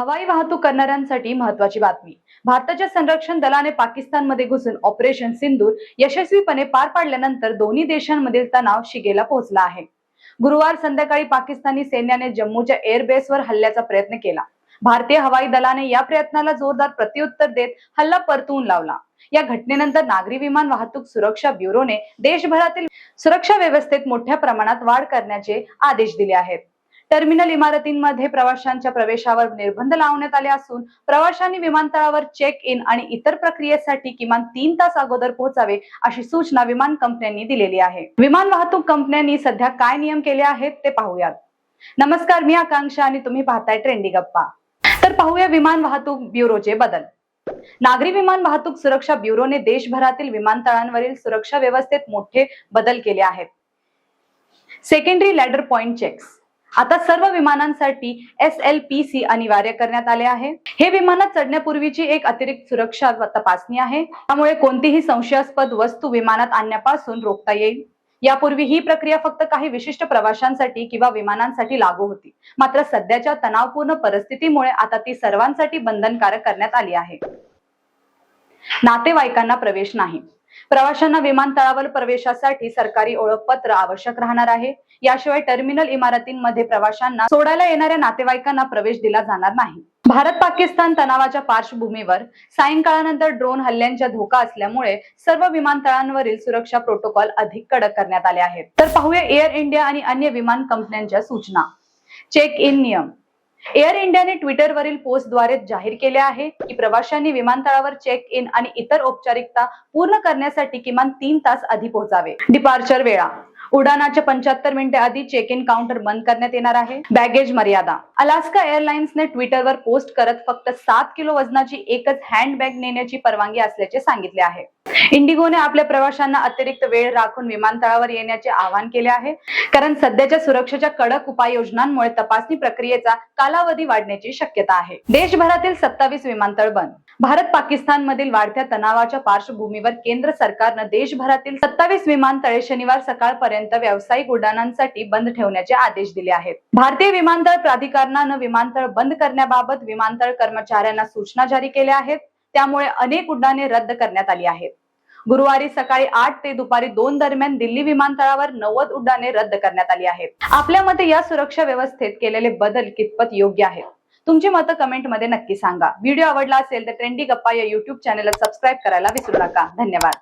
हवाई वाहतूक करणाऱ्यांसाठी महत्वाची बातमी. भारताच्या संरक्षण दलाने पाकिस्तानमध्ये घुसून ऑपरेशन सिंदूर यशस्वीपणे पार पाडल्यानंतर दोन्ही देशांमधील तणाव शिगेला पोहोचला आहे. गुरुवार संध्याकाळी पाकिस्तानी सैन्याने जम्मूच्या एअरबेसवर हल्ल्याचा प्रयत्न केला. भारतीय हवाई दलाने या प्रयत्नाला जोरदार प्रत्युत्तर देत हल्ला परतवून लावला. या घटनेनंतर नागरी विमान वाहतूक सुरक्षा ब्युरोने देशभरातील सुरक्षा व्यवस्थेत मोठ्या प्रमाणात वाढ करण्याचे आदेश दिले आहेत. टर्मिनल इमारतींमध्ये प्रवाशांच्या प्रवेशावर निर्बंध लावण्यात आले असून प्रवाशांनी विमानतळावर चेक इन आणि इतर प्रक्रियेसाठी किमान तीन तास अगोदर पोहोचावे अशी सूचना विमान कंपन्यांनी दिलेली आहे. विमान वाहतूक कंपन्यांनी सध्या काय नियम केले आहेत ते पाहूयात. नमस्कार मी आकांक्षा आणि तुम्ही पाहताय ट्रेंडी गप्पा. तर पाहूया विमान वाहतूक ब्युरोचे बदल. नागरी विमान वाहतूक सुरक्षा ब्युरोने देशभरातील विमानतळांवरील सुरक्षा व्यवस्थेत मोठे बदल केले आहेत. सेकंडरी लॅडर पॉइंट चेक्स आता सर्व विमानांसाठी एस एल पी सी अनिवार्य करण्यात आले आहे. हे विमानात चढण्यापूर्वीची एक अतिरिक्त सुरक्षा तपासणी आहे. त्यामुळे कोणतीही संशयास्पद वस्तू विमानात आणण्यापासून रोखता येईल. यापूर्वी ही प्रक्रिया फक्त काही विशिष्ट प्रवाशांसाठी किंवा विमानांसाठी लागू होती. मात्र सध्याच्या तणावपूर्ण परिस्थितीमुळे आता ती सर्वांसाठी बंधनकारक करण्यात आली आहे. नातेवाईकांना प्रवेश नाही. प्रवाशांना विमानतळावर प्रवेशासाठी सरकारी ओळखपत्र आवश्यक राहणार आहे. याशिवाय टर्मिनल इमारतींमध्ये प्रवाशांना सोडायला येणाऱ्या नातेवाईकांना प्रवेश दिला जाणार नाही. भारत पाकिस्तान तणावाच्या पार्श्वभूमीवर सायंकाळानंतर ड्रोन हल्ल्यांचा धोका असल्यामुळे सर्व विमानतळांवरील सुरक्षा प्रोटोकॉल अधिक कडक करण्यात आले आहेत. तर पाहूया एअर इंडिया आणि अन्य विमान कंपन्यांच्या सूचना. चेक इन नियम. एअर इंडियाने ट्विटरवरील पोस्टद्वारे जाहीर केले आहे की प्रवाशांनी विमानतळावर चेक इन आणि इतर औपचारिकता पूर्ण करण्यासाठी किमान तीन तास आधी पोहोचावे. डिपार्चर वेळा. उड्डाणाच्या पंच्याहत्तर मिनिटे आधी चेक इन काउंटर बंद करण्यात येणार आहे. बॅगेज मर्यादा. अलास्का एअरलाइन्सने ट्विटरवर पोस्ट करत फक्त सात किलो वजनाची एकच हँडबॅग नेण्याची परवानगी असल्याचे सांगितले आहे. इंडिगोने आपल्या प्रवाशांना अतिरिक्त वेळ राखून विमानतळावर येण्याचे आवाहन केले आहे. कारण सध्याच्या सुरक्षेच्या कडक उपाययोजनांमुळे तपासणी प्रक्रियेचा कालावधी वाढण्याची शक्यता आहे. देशभरातील सत्तावीस विमानतळ बंद. भारत पाकिस्तान मधील वाढत्या तणावाच्या पार्श्वभूमीवर केंद्र सरकारनं देशभरातील सत्तावीस विमानतळे शनिवार सकाळपर्यंत व्यावसायिक उड्डाणांसाठी बंद ठेवण्याचे आदेश दिले आहेत. भारतीय विमानतळ प्राधिकरणानं विमानतळ बंद करण्याबाबत विमानतळ कर्मचाऱ्यांना सूचना जारी केल्या आहेत. त्यामुळे अनेक उड्डाणे रद्द करण्यात आली आहेत. गुरुवारी सकाळी आठ ते दुपारी दोन दरम्यान दिल्ली विमानतळावर नव्वद उड्डाणे रद्द करण्यात आली आहेत. आपल्या मते या सुरक्षा व्यवस्थेत केलेले बदल कितपत योग्य आहेत? तुमची मतं कमेंटमध्ये नक्की सांगा. व्हिडिओ आवडला असेल तर ट्रेंडी गप्पा या युट्यूब चॅनलला सबस्क्राईब करायला विसरू नका. धन्यवाद.